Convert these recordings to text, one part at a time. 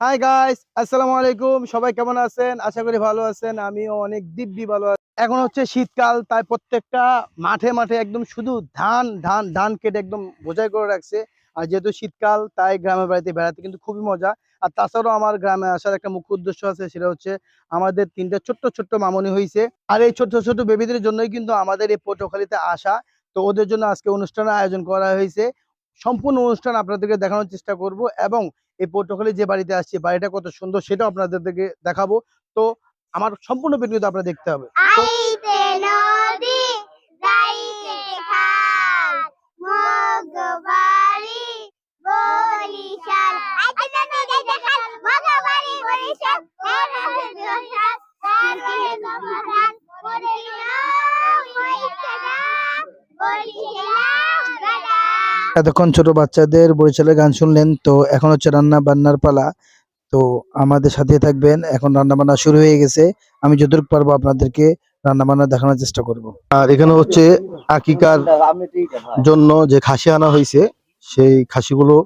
Hi guys আসসালামু আলাইকুম সবাই কেমন আছেন? আশা করি ভালো আছেন। আমিও অনেক দিব্যি ভালো আছি। এখন হচ্ছে শীতকাল, তাই প্রত্যেকটা মাঠে মাঠে একদম শুধু ধান ধান ধান কেটে একদম বোঝাই করে রাখছে। আর যেহেতু শীতকাল, তাই গ্রামের বাড়িতে বেড়াতে কিন্তু খুবই মজা। আর তাছাড়াও আমার গ্রামে আসার একটা মুখ্য উদ্দেশ্য আছে, সেটা হচ্ছে আমাদের তিনটা ছোট্ট ছোট্ট মামনি হয়েছে আর এই ছোট্ট ছোট্ট বেবিদের জন্যই কিন্তু আমাদের এই পটুয়াখালীতে আসা। তো ওদের জন্য আজকে অনুষ্ঠানের আয়োজন করা হয়েছে সম্পূর্ণ অনুষ্ঠান আপনাদেরকে দেখানোর চেষ্টা করব এবং এই পটুয়াখালী যে বাড়িতে আসছি, বাড়িটা কত সুন্দর সেটাও আপনাদেরকে দেখাবো। তো আমার সম্পূর্ণ ভিডিওতে আপনারা দেখতে হবে। এতক্ষণ ছোট বাচ্চাদের বরিশালের গান শুনলেন, তো এখন হচ্ছে রান্না বান্নার পালা। তো আমাদের সাথে থাকবেন, এখন রান্না বান্না শুরু হয়ে গেছে। আমি যতটুকু পারব আপনাদেরকে রান্না বান্না দেখানোর চেষ্টা করব। আর এখানে হচ্ছে আকিকার জন্য যে খাসি আনা হয়েছে, সেই খাসিগুলো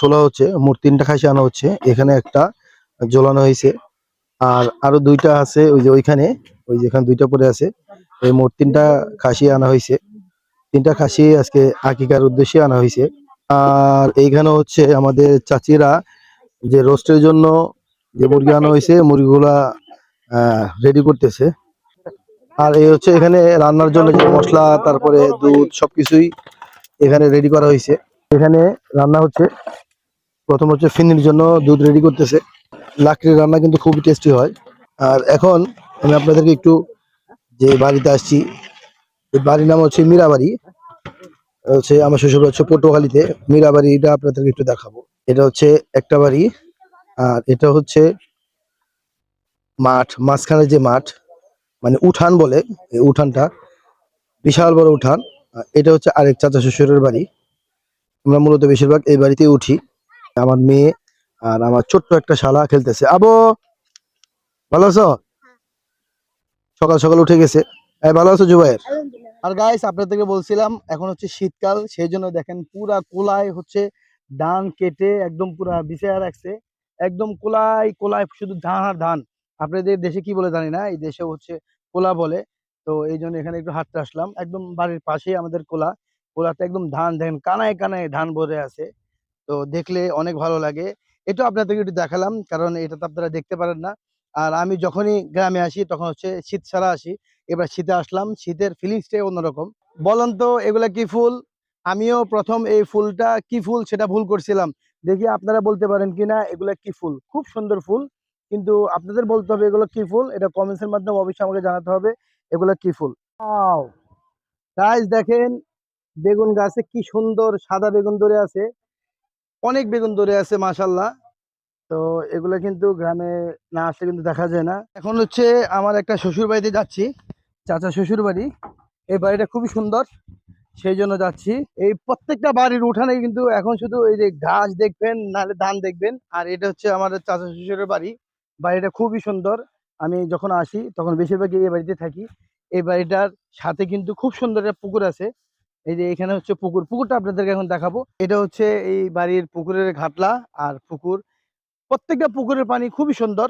ছোলা হচ্ছে, মোট তিনটা খাসি আনা হচ্ছে। এখানে একটা ঝোলানো হয়েছে। আর আরও দুইটা আছে ওই যে ওইখানে, ওই যেখানে দুইটা পরে আছে। এই মোট তিনটা খাসি আনা হয়েছে। তিনটা খাসি আজকে আকিকার উদ্দেশ্যে আনা হয়েছে। আর এইখানে হচ্ছে আমাদের চাচিরা যে রোস্টের জন্য যে মুরগি আনা হয়েছে, মুরগিগুলা রেডি করতেছে। আর এই হচ্ছে এখানে রান্নার জন্য যে মশলা, তারপরে দুধ সবকিছুই এখানে রেডি করা হয়েছে। এখানে রান্না হচ্ছে, প্রথম হচ্ছে ফিনির জন্য দুধ রেডি করতেছে। লাকড়ির রান্না কিন্তু খুবই টেস্টি হয়। আর এখন আমি আপনাদেরকে একটু যে বাড়িতে আসছি বাড়ির নাম হচ্ছে মীরাবাড়ি। হচ্ছে আমার শ্বশুর হচ্ছে পটুয়াখালীতে। মীরাবাড়িটা আপনাদেরকে একটু দেখাবো। এটা হচ্ছে একটা বাড়ি, আর এটা হচ্ছে মাঠ মাঝখানে যে মাঠ মানে উঠান বলে এই উঠানটা। বিশাল বড় উঠান। এটা হচ্ছে আরেক চাচা শ্বশুরের বাড়ি। আমরা মূলত বেশিরভাগ এই বাড়িতেই উঠি। আমার মেয়ে আর আমার ছোট্ট একটা শালা খেলতেছে। আবো, ভালো আছো? সকাল সকাল উঠে গেছে। ভালো আছো জুবাইর আর গাইস আপনাদেরকে বলছিলাম, এখন হচ্ছে শীতকাল, সেই জন্য দেখেন পুরা কোলায় হচ্ছে ধান কেটে একদম পুরা বিছায়া রাখছে। একদম কোলায় কোলায় শুধু ধান আর ধান। আপনাদের দেশে কি বলে জানি না, এই দেশে হচ্ছে কোলা বলে। তো এই জন্য এখানে একটু হাঁটতে আসলাম। একদম বাড়ির পাশেই আমাদের কোলা। কোলাতে একদম ধান, দেখেন কানায় কানায় ধান ভরে আছে। তো দেখলে অনেক ভালো লাগে। এটা আপনাদেরকে একটু দেখালাম, কারণ এটা তো আপনারা দেখতে পারেন না। আর আমি যখনই গ্রামে আসি, তখন হচ্ছে শীত ছাড়া আসি। এবার শীতে আসলাম, শীতের ফিলিংসটাই অন্যরকম। বলেন তো, এগুলা কি ফুল? আমিও প্রথম এই ফুলটা কি ফুল সেটা ভুল করছিলাম। দেখি আপনারা বলতে পারেন কিনা, এগুলা কি ফুল? খুব সুন্দর ফুল, কিন্তু আপনাদের বলতে হবে এগুলো কি ফুল? এটা কমেন্টসের মাধ্যমে অবশ্যই আমাকে জানাতে হবে, এগুলো কি ফুল? গাইস দেখেন, বেগুন গাছে কি সুন্দর সাদা বেগুন ধরে আছে। অনেক বেগুন ধরে আছে মাশাল্লাহ তো এগুলো কিন্তু গ্রামে না আসলে কিন্তু দেখা যায় না। এখন হচ্ছে আমার একটা শ্বশুর বাড়িতে যাচ্ছি। চাচা শ্বশুর বাড়ি। এই বাড়িটা খুবই সুন্দর। সেই জন্য যাচ্ছি। এই প্রত্যেকটা বাড়ির উঠানে কিন্তু এখন শুধু এই যে ঘাস দেখবেন, নাহলে ধান দেখবেন। আর এটা হচ্ছে আমাদের চাচা শ্বশুরের বাড়ি। বাড়িটা খুবই সুন্দর। আমি যখন আসি, তখন বেশিরভাগই এই বাড়িতে থাকি। এই বাড়িটার সাথে কিন্তু খুব সুন্দর একটা পুকুর আছে। এই যে এখানে হচ্ছে পুকুর। পুকুরটা আপনাদেরকে এখন দেখাবো। এটা হচ্ছে এই বাড়ির পুকুরের ঘাটলা আর পুকুর। প্রত্যেকটা পুকুরের পানি খুবই সুন্দর।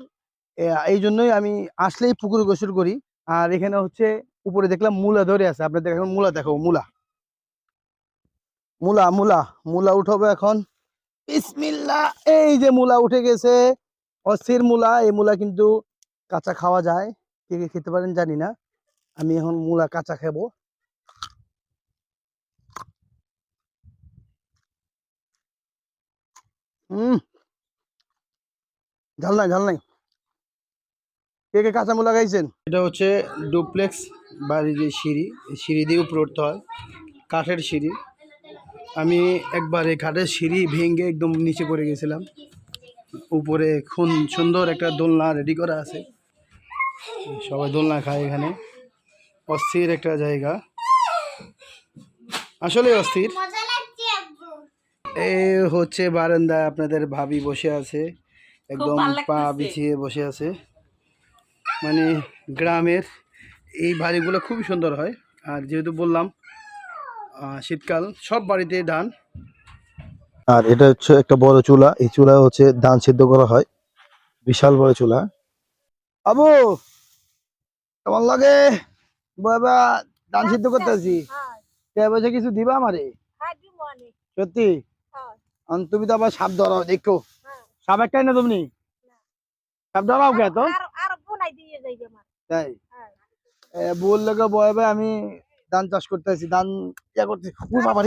এই জন্যই আমি আসলেই পুকুরে গোসল করি। আর এখানে হচ্ছে উপরে দেখলাম মূলা ধরে আছে। আপনাদের এখন মূলা দেখাবো, মূলা। মূলা মূলা মূলা উঠাবো এখন। বিসমিল্লা, এই যে মূলা উঠে গেছে, অস্থির মূলা। এই মূলা কিন্তু কাঁচা খাওয়া যায়। কে কে খেতে পারেন জানি না। আমি এখন মূলা কাঁচা খাব। হুম ঝাল নাই ঝাল নাই। কে কে কাঁচা লাগাইছেন এটা হচ্ছে ডুপ্লেক্স বাড়ির যে সিঁড়ি এই সিঁড়ি দিয়ে উপরে উঠতে হয় কাঠের সিঁড়ি। আমি একবার এই কাঠের সিঁড়ি ভেঙে একদম নিচে পড়ে গেছিলাম। উপরে খুন সুন্দর একটা দোলনা রেডি করা আছে। সবাই দোলনা খায় এখানে। অস্থির একটা জায়গা। আসলে অস্থির। মজা লাগছে আব্বু এই হচ্ছে বারান্দায় আপনাদের ভাবি বসে আছে। একদম পা। বিছিয়ে বসে আছে। মানে গ্রামের এই বাড়িগুলো খুবই সুন্দর হয়। আর যেহেতু বললাম আহ, শীতকাল সব বাড়িতে ধান। আর এটা হচ্ছে একটা বড় চুলা। এই চুলা হচ্ছে ধান সিদ্ধ করা হয়। বিশাল বড় চুলা। আবু কেমন লাগে? বাবা ধান সিদ্ধ করতেছি কে বসে কিছু দিবা আমারে? সত্যি? তুমি তো আবার সাপ ধরাও দেখো। সাপ একটাই না তুমি? সাপ ধরাও কে তো তাই? এ, বয় ভাই আমি ধান চাষ করতেছি ধান ইয়া করতেছি ও বাবা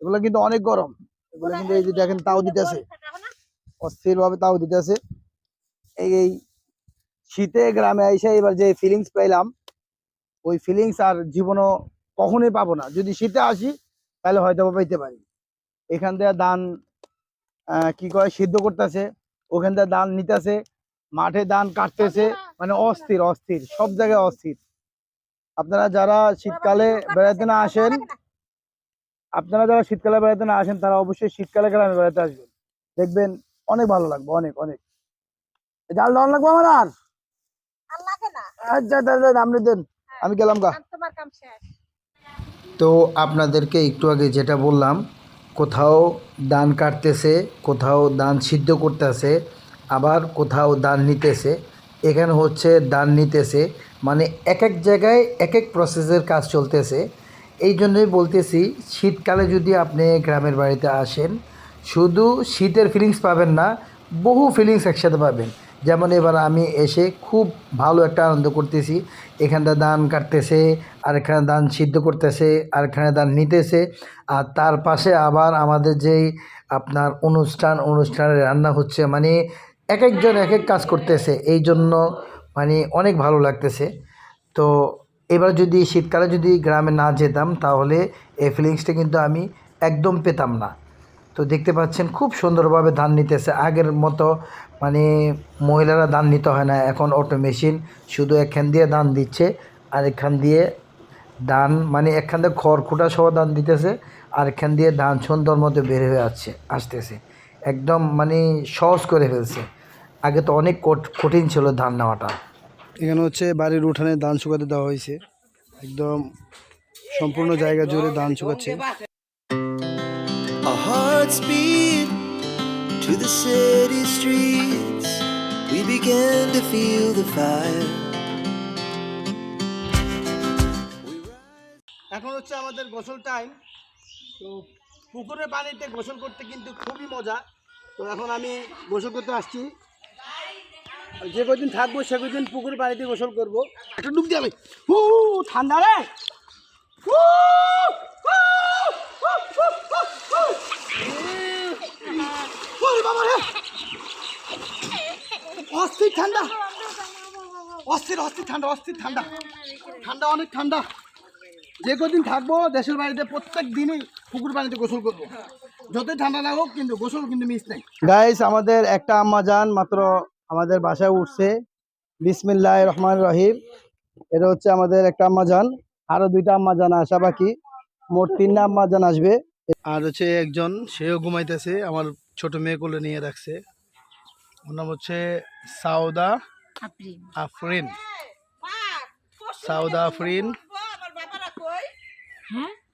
এগুলো কিন্তু অনেক গরম। এগুলো কিন্তু এই যে দেখেন তাও দিতেছে অস্থির ভাবে তাও দিতেছে এই এই শীতে গ্রামে এসে এবার যে ফিলিংস পেলাম ওই ফিলিংস আর জীবনও কখনোই পাবো না। যদি শীতে আসি তাহলে হয়তো পাইতে পারি। এখান থেকে ধান কি কয়? সিদ্ধ করতেছে। ওখান থেকে ধান নিতেছে। মাঠে ধান কাটতেছে মানে অস্থির অস্থির সব জায়গায় অস্থির। আপনারা যারা শীতকালে বেড়াতে না আসেন আপনারা যারা শীতকালে বেড়াতে না আসেন তারা অবশ্যই শীতকালে গ্রামে বেড়াতে আসবেন। দেখবেন অনেক ভালো লাগবে অনেক অনেক। জাল দেওয়ার লাগবে আমার আর? আচ্ছা দাদা আপনি দেন। আমি গেলাম গা। তো আপনাদেরকে একটু আগে যেটা বললাম কোথাও ধান কাটতেছে কোথাও ধান সিদ্ধ করতেছে আবার কোথাও দান নিতেছে, এখানে হচ্ছে দান নিতেছে মানে এক এক জায়গায় এক এক প্রসেসের কাজ চলতেছে। এই জন্যই বলতেছি, শীতকালে যদি আপনি গ্রামের বাড়িতে আসেন, শুধু শীতের ফিলিংস পাবেন না, বহু ফিলিংস একসাথে পাবেন। যেমন এবার আমি এসে খুব ভালো একটা আনন্দ করতেছি, এখানটা দান কাটতেছে আর এখানে দান সিদ্ধ করতেছে আর এখানে দান নিতেছে, আর তার পাশে আবার আমাদের যেই আপনার অনুষ্ঠান, অনুষ্ঠানের রান্না হচ্ছে মানে এক একজন এক এক কাজ করতেছে এই জন্য মানে অনেক ভালো লাগতেছে। তো এবার যদি শীতকালে যদি গ্রামে না যেতাম, তাহলে এই ফিলিংসটা কিন্তু আমি একদম পেতাম না। তো দেখতে পাচ্ছেন, খুব সুন্দরভাবে ধান নিতেছে। আগের মতো মানে মহিলারা ধান নিতে হয় না, এখন অটো মেশিন শুধু এখান দিয়ে ধান দিচ্ছে আর এখান দিয়ে ধান মানে এখান দিয়ে খড়কুটা সহ ধান দিতেছে আর এখান দিয়ে ধান সুন্দর মতো বের হয়ে আসছে, আসতেছে। একদম মানে সহজ করে ফেলছে। আগে তো অনেক কঠ- কঠিন ছিল ধান নেওয়াটা। এখানে হচ্ছে বাড়ির উঠানে ধান শুকাতে দেওয়া হয়েছে। একদম সম্পূর্ণ জায়গা জুড়ে ধান শুকাচ্ছে। Our hearts beat to the city streets. We began to feel the fire. এখন হচ্ছে আমাদের গোসল টাইম তো পুকুরের পানিতে গোসল করতে কিন্তু খুবই মজা। তো এখন আমি গোসল করতে আসছি। যে কদিন থাকব সে কদিন পুকুর পানিতে গোসল করব। একটু ডুব দিয়ে হু ঠান্ডা রে। বাবা রে। অস্থির ঠান্ডা। অস্থির অস্থির ঠান্ডা অস্থির ঠান্ডা। ঠান্ডা অনেক ঠান্ডা। যে কদিন থাকব দেশের বাড়িতে প্রত্যেক দিনই পুকুর পানিতে গোসল করব। যতই ঠান্ডা না হোক কিন্তু গোসল কিন্তু মিস নেই। গাইস আমাদের একটা আম্মা যান মাত্র আমাদের বাসায় উঠছে। বিসমিল্লাহ রহমান রহিম। এটা হচ্ছে আমাদের একটা আম্মা যান আরও দুইটা আম্মা যান আসা বাকি। মোট তিনটা আম্মা যান আসবে। আর হচ্ছে একজন সেও ঘুমাইতেছে আমার ছোট মেয়ে কোলে নিয়ে রাখছে। ওর নাম হচ্ছে সাউদা আফরিন। সাউদা আফরিন।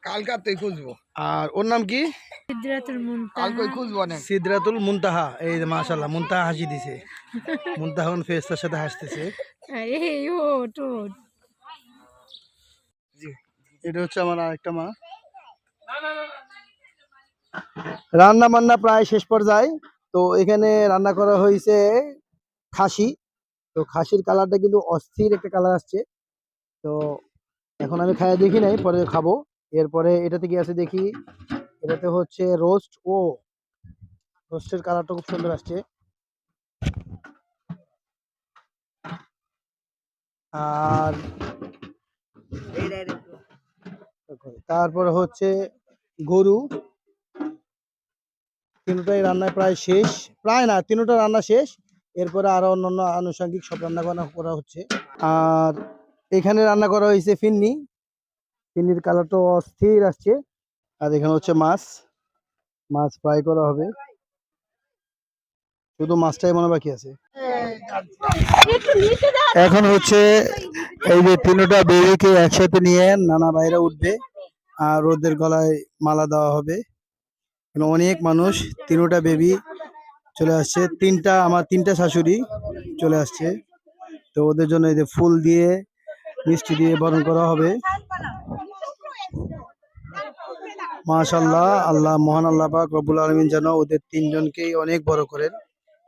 কালকা তুই খুঁজবো। আর ওর নাম কি? সিদ্ধাতুল মুনতাহা। কালকে খুঁজবো অনেক। সিদ্রাতুল মুনতাহা। এই যে মাশাল্লাহ মুনতাহা হাসি দিছে। মুনতাহা ফেস্তার সাথে হাসতেছে। এই ও তো এটা হচ্ছে আমার আরেকটা মা। রান্না বান্না প্রায় শেষ পর্যায়ে। তো এখানে রান্না করা হয়েছে খাসি। তো খাসির কালারটা কিন্তু অস্থির একটা কালার আসছে। তো এখন আমি খাইয়ে দেখি নাই পরে খাব। এরপরে এটাতে কি আছে দেখি, এটাতে হচ্ছে রোস্ট ও। রোস্টের কালারটা খুব সুন্দর আসছে। আর তারপরে হচ্ছে গরু। তিনটাই রান্না প্রায় শেষ। প্রায় না, তিনটা রান্না শেষ। এরপরে আরও অন্যান্য আনুষঙ্গিক সব রান্না বান্না করা হচ্ছে। আর এখানে রান্না করা হয়েছে ফিন্নি। ফিন্নির কালারটা অস্থির আসছে। আর এখানে হচ্ছে মাছ। মাছ ফ্রাই করা হবে। শুধু মাছটাই মনে বাকি আছে। এখন হচ্ছে এই যে তিনটা বেবিকে একসাথে নিয়ে নানা বাইরে উঠবে আর ওদের গলায় মালা দেওয়া হবে। অনেক মানুষ, তিনোটা বেবি চলে আসছে। তিনটা, আমার তিনটা শাশুড়ি চলে আসছে। তো ওদের জন্য এই যে ফুল দিয়ে, মিষ্টি দিয়ে বরণ করা হবে। মাশাল্লাহ আল্লাহ মহান আল্লাহ পাক রব্বুল আলমিন যেন ওদের তিনজনকেই অনেক বড় করেন।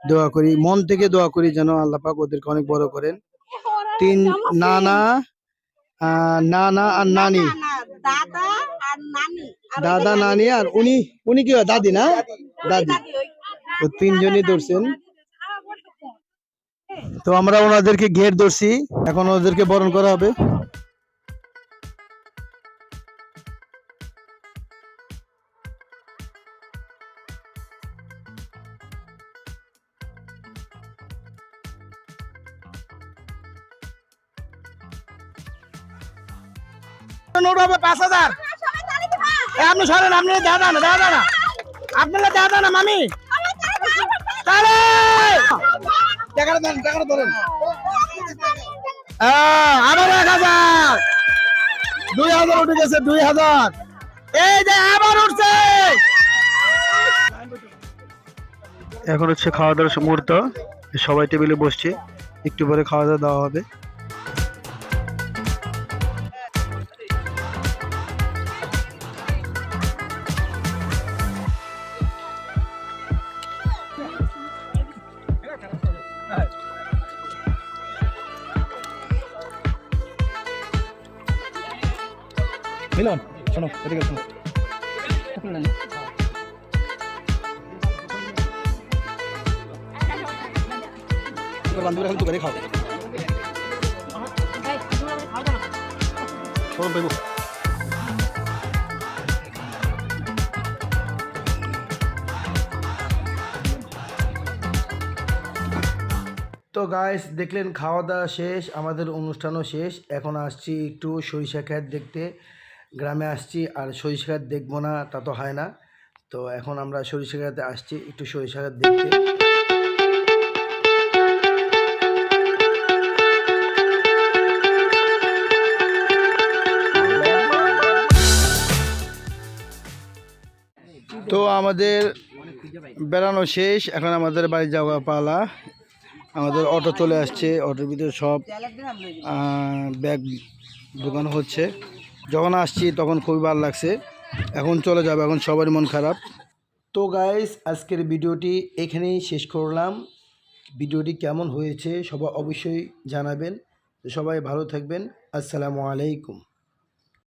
দোয়া করি মন থেকে দোয়া করি যেন আল্লাহ পাক ওদেরকে অনেক বড় করেন। তিন নানা নানা আর নানি। দাদা নানি। আর দাদা নানি আর উনি উনি কি হয়? দাদি না? দাদি। তো তিনজনই ধরছেন। তো আমরা ওনাদেরকে ঘের ধরছি। এখন ওদেরকে বরণ করা হবে। নোট হবে পাঁচ হাজার। আপনি সরেন আপনি দাদা না দাদা না। আপনারা মামি? টাকাটা দেন আহ, আবার এক হাজার। দুই হাজার উঠে গেছে দুই হাজার। এই যে আবার উঠছে। এখন হচ্ছে খাওয়া দাওয়ার মুহূর্ত। সবাই টেবিলে বসছে একটু পরে খাওয়া দাওয়া দেওয়া হবে। তো গাইস দেখলেন, খাওয়া দাওয়া শেষ, আমাদের অনুষ্ঠানও শেষ। এখন আসছি একটু সরিষা খেত দেখতে। গ্রামে আসছি আর সরিষা দেখব না, তা তো হয় না। তো এখন আমরা সরিষা আসছি, একটু সরিষা খেত দেখতে। তো আমাদের বেড়ানো শেষ, এখন আমাদের বাড়ি যাওয়া পালা। আমাদের অটো চলে আসছে, অটোর ভিতরে সব ব্যাগ দোকান হচ্ছে। যখন আসছি তখন খুবই ভালো লাগছে। এখন চলে যাবে, এখন সবারই মন খারাপ। তো গাইস আজকের ভিডিওটি এখানেই শেষ করলাম। ভিডিওটি কেমন হয়েছে সবাই অবশ্যই জানাবেন। সবাই ভালো থাকবেন। আসসালামু আলাইকুম।